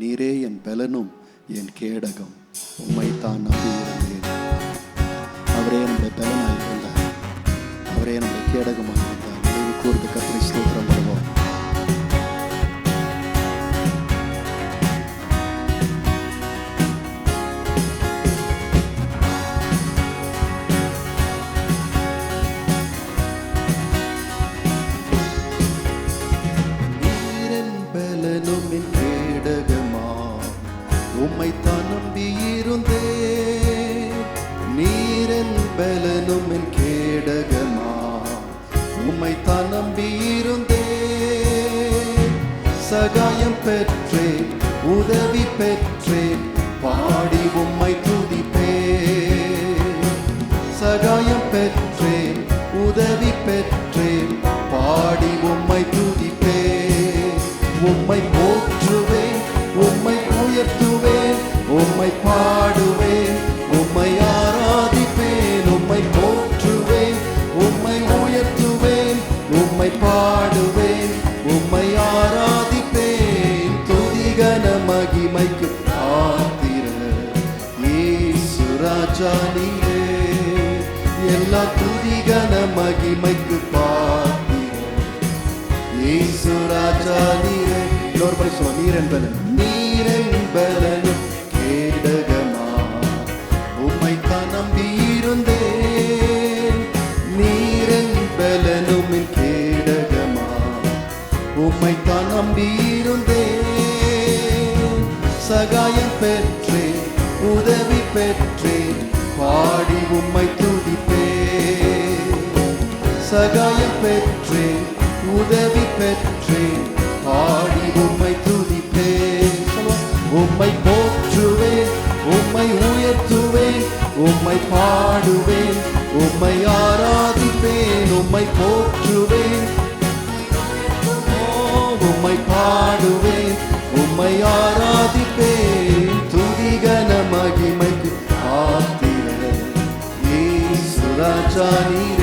நீரே என் பலனும் என் கேடகம். உம்மை தான் நம்பி இருந்தேன். அவரே நம்முடைய பலனாக இருந்தார். அவரே நம்முடைய கேடகமாக இருந்தார். நினைவு கூர்ந்து கத்திரை ஸ்தோத்திரம். பலனும் என் கேடகமா? உம்மை தான் சகாயம் பெற்றேன் உதவி பெற்றேன் பாடி உம்மை துதிப்பே சகாயம் பெற்றேன் உதவி பெற்றேன் பாடி உம்மை துதிப்பே உம்மை போற்றுவேன் உம்மை உயர்த்துவேன் உம்மை பாடுவேன் எல்லா துதிகன மகிமைக்கு பாத்திர இயேசு ராஜா நீரே இன்னொரு படி சொல்ல நீர் என்பது நீர் என்பதனும் கேடகமா உம்மை நீர் என்பலனும் கேடகமா சகாயம் பெற்றேன் உதவி பெற்றேன் பாடி உம்மை சகாயம் பெற்றேன் உதவி பெற்றேன் பாடி உம்மை துதிப்பேன் உம்மை போற்றுவேன் உம்மை உயர்த்துவேன் உம்மை பாடுவேன் உம்மை ஆராதிப்பேன் உம்மை போற்றுவேன் உம்மை பாடுவேன் உம்மை ஆராதிப்பேன் துதிகன மகிமைக்கு ஆத்திர இயேசு ராஜா நீரே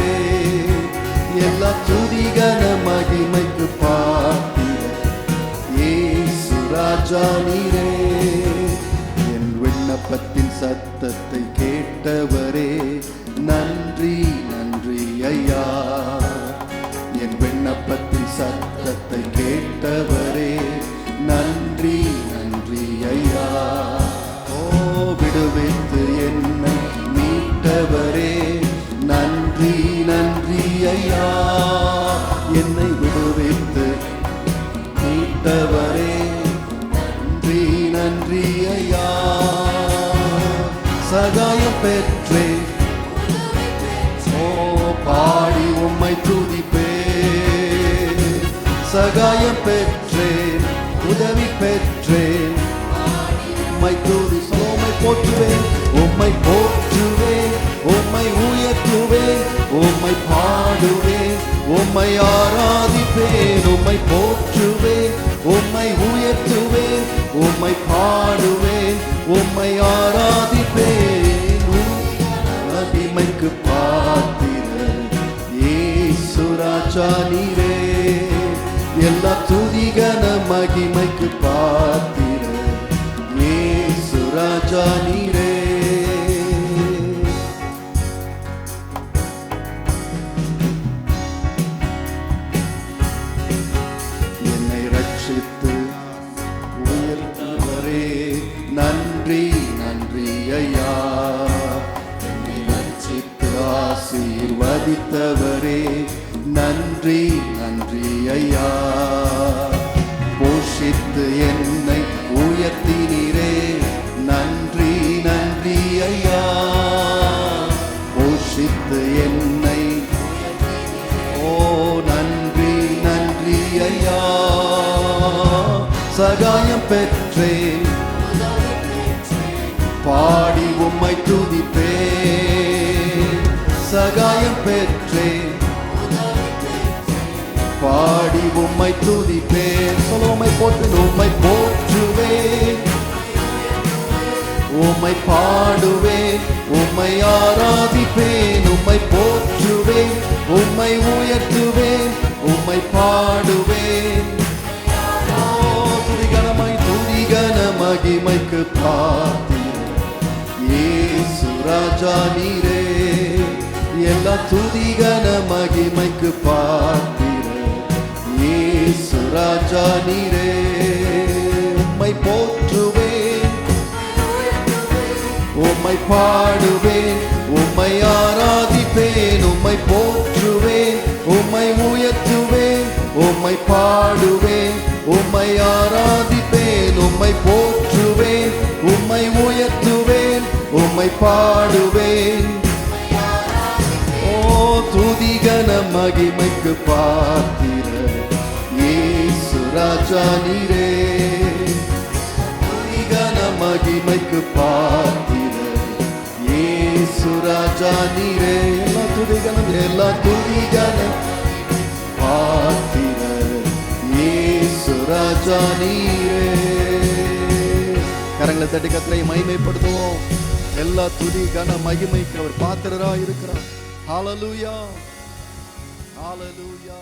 கேட்டவரே நன்றி நன்றி ஐயா. ஓ விடுவித்து என்னை மீட்டவரே நன்றி நன்றி ஐயா. என்னை விடுவித்து மீட்டவரே நன்றி நன்றி ஐயா. சகாயம் பெற்றேன் பெற்றேன் உதவி பெற்றேன் உம்மை துதி சோமை போற்றுவேன் உம்மை போற்றுவேன் உம்மை உயர்த்துவேன் உம்மை பாடுவேன் உம்மை ஆராதிப்பேன் உம்மை போற்றுவேன் உம்மை உயர்த்துவேன் உம்மை பாடுவேன் உம்மை ஆராதிப்பேன் உம் மகிமைக்கு பாத்திர இயேசு நீரே எல்லா மகிமைக்கு பார்த்திர இயேசு சுராஜா நீரே. என்னை ரட்சித்து உயர்த்தவரே நன்றி நன்றி ஐயா. என்னை ரட்சித்து ஆசீர்வதித்தவரே. நன்றி நன்றி ஐயா. என்னை உயர்த்தினீரே. நன்றி நன்றி ஐயா. போஷித்து என்னை. ஓ நன்றி நன்றி ஐயா. சகாயம் பெற்றேன். பாடி உம்மை துதிப்பேன். சகாயம் பெற்றேன். பாடி உம்மை துதிப்பேன். உம்மை பாடுவேன் உம்மை ஆராதிப்பேன் உம்மை போற்றுவேன் உம்மை உயர்த்துவேன் உம்மை பாடுவேன் ஓ, துதிகனமாய் துதிகன மகிமைக்கு பாத்திர இயேசு ராஜா நீரே எல்லா துதிகன மகிமைக்கு பாத்திர இயேசு ராஜா நீரே உம்மை பாடுவேன் உம்மை ஆராதிப்பேன் உம்மை போற்றுவேன் உம்மை உயர்த்துவேன் உம்மை பாடுவேன் உம்மை ஆராதிப்பேன் உம்மை போற்றுவேன் உம்மை உயர்த்துவேன் உம்மை பாடுவேன். ஓ துதிகன மகிமைக்கு பார்த்திர ஏசுராஜா நீரே. துதிகன மகிமைக்கு பாத்திர ராஜா நீரே எல்லா துதிகளும் எல்லா துதிகளும் பாத்திர இயேசு ராஜா நீரே கரங்களை தட்டி கத்திரை மகிமைப்படுத்துவோம் எல்லா துதி கன மகிமைக்கு அவர் பாத்திரரா இருக்கிறார் ஹாலலூயா ஹாலலூயா